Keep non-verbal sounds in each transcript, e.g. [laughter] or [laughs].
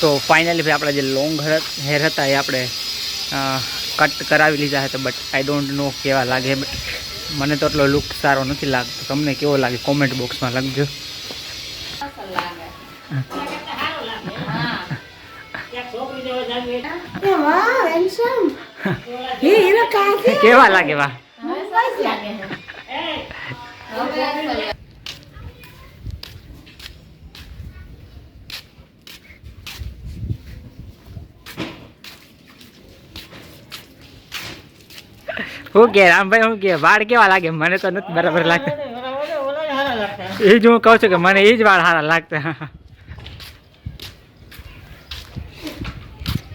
તો ફાઇનલી ભાઈ આપણા જે લોંગ હેર હતા એ આપણે કટ કરાવી લીધા હતા બટ આઈ ડોન્ટ નો કેવા લાગે બટ મને તો એટલો લુક સારો નથી લાગતો. તમને કેવો લાગે? કોમેન્ટ બોક્સમાં લખજો. [laughs] કેવા લાગે વા શું કે રામભાઈ શું કે વાળ કેવા લાગે? મને તો નથી બરાબર લાગતા. એ જ હું કહું છું કે મને એ જ વાળ સારા લાગતા.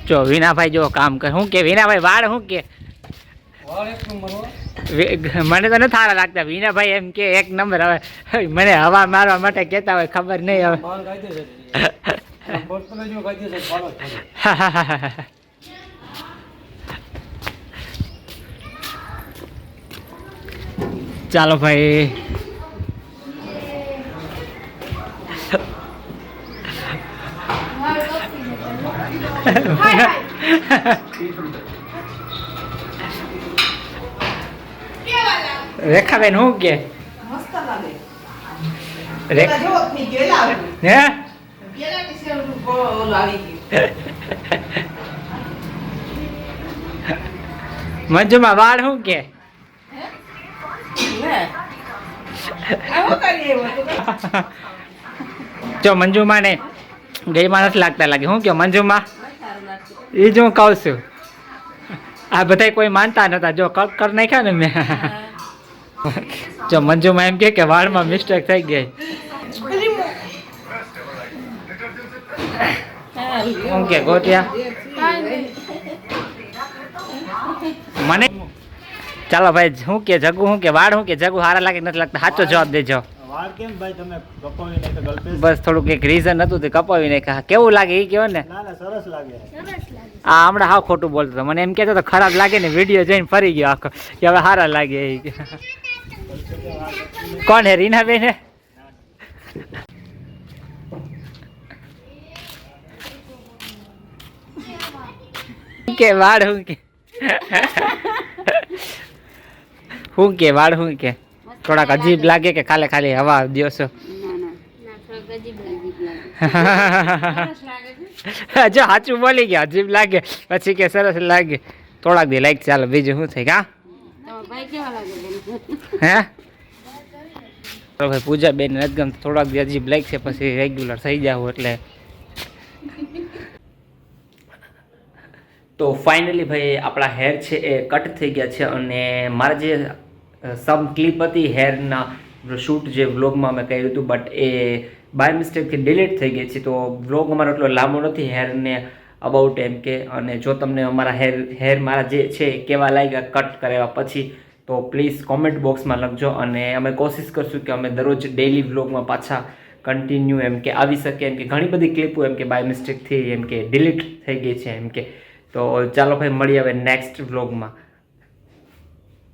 જો વિનાભાઈ જો કામ કરે. શું કે વિનાભાઈ વાળ શું કે? મને તો નથી સારા લાગતા. વિનાભાઈ એમ કે એક નંબર હવે. મને હવા મારવા માટે કહેતા હોય ખબર નહીં હવે. [laughs] [laughs] ચાલો ભાઈ. રેખાબેન કે? હે? ગયું મંજુમાં? વાળ શું કે લે આવો કરીએ એવો તો [laughs] જો મંજુમાં ને ગઈમાં નથી લાગતા લાગે. શું કે મંજુમાં? એ જ હું કહું છું. આ બધા કોઈ માનતા નતા. જો કટ કર નાખ્યા ને મેં. [laughs] જો મંજુમાં એમ કે કે વાળમાં મિસ્ટેક થઈ ગઈ. [laughs] શું કે ગોટિયા મને ચાલો ભાઈ શું કે જગુ શું કે વાળ શું કે? જગુ સારા લાગે નથી લાગતા? સાચો જવાબ દેજો. વાળ કેમ ભાઈ? તમે કપાવી નાખો બસ થોડુંક એક રીઝન હતું તે કપાવી નાખ્યા. કેવું લાગે એ કહો ને? ના ના સરસ લાગે. આ હમણાં હા ખોટું બોલતો મને એમ કહેતો તો ખરાબ લાગે ને વીડિયો જોઈને ફરી ગયો આખો. કે હવે સારા લાગે એ કોણ હે રીના બેન હે? કે વાળ હું કે? હું કે વાળ હું કે થોડાક અજીબ લાગે. કે ખાલે ખાલી હવા દિવસો જો સાચું બોલી ગયા અજીબ લાગે. પછી કે સરસ લાગે. થોડાક દી લાઈક ચાલો બીજું શું થાય કા હે? તો ભાઈ પૂજા બેન નથી ગમતું થોડાક દી અજીબ લાઈક છે પછી રેગ્યુલર થઈ જાવ એટલે. તો ફાઇનલી ભાઈ આપણા હેર છે એ કટ થઈ ગયા છે અને મારા જે સમ ક્લિપ હતી હેરના શૂટ જે વ્લોગમાં મેં કહ્યું હતું બટ એ બાય મિસ્ટેકથી ડિલીટ થઈ ગઈ છે. તો વ્લોગ અમારો એટલો લાંબો નથી, હેરને અબાઉટ એમ કે. અને જો તમને અમારા હેર હેર મારા જે છે કેવા લાગ્યા કટ કરાવ્યા પછી, તો પ્લીઝ કોમેન્ટ બોક્સમાં લખજો. અને અમે કોશિશ કરશું કે અમે દરરોજ ડેલી વ્લોગમાં પાછા કન્ટિન્યુ એમ કે આવી શકે એમ કે ઘણી બધી ક્લિપો એમ કે બાય મિસ્ટેકથી એમ કે ડિલીટ થઈ ગઈ છે એમ કે. તો ચાલો ભાઈ, મળીએ હવે નેક્સ્ટ વ્લોગમાં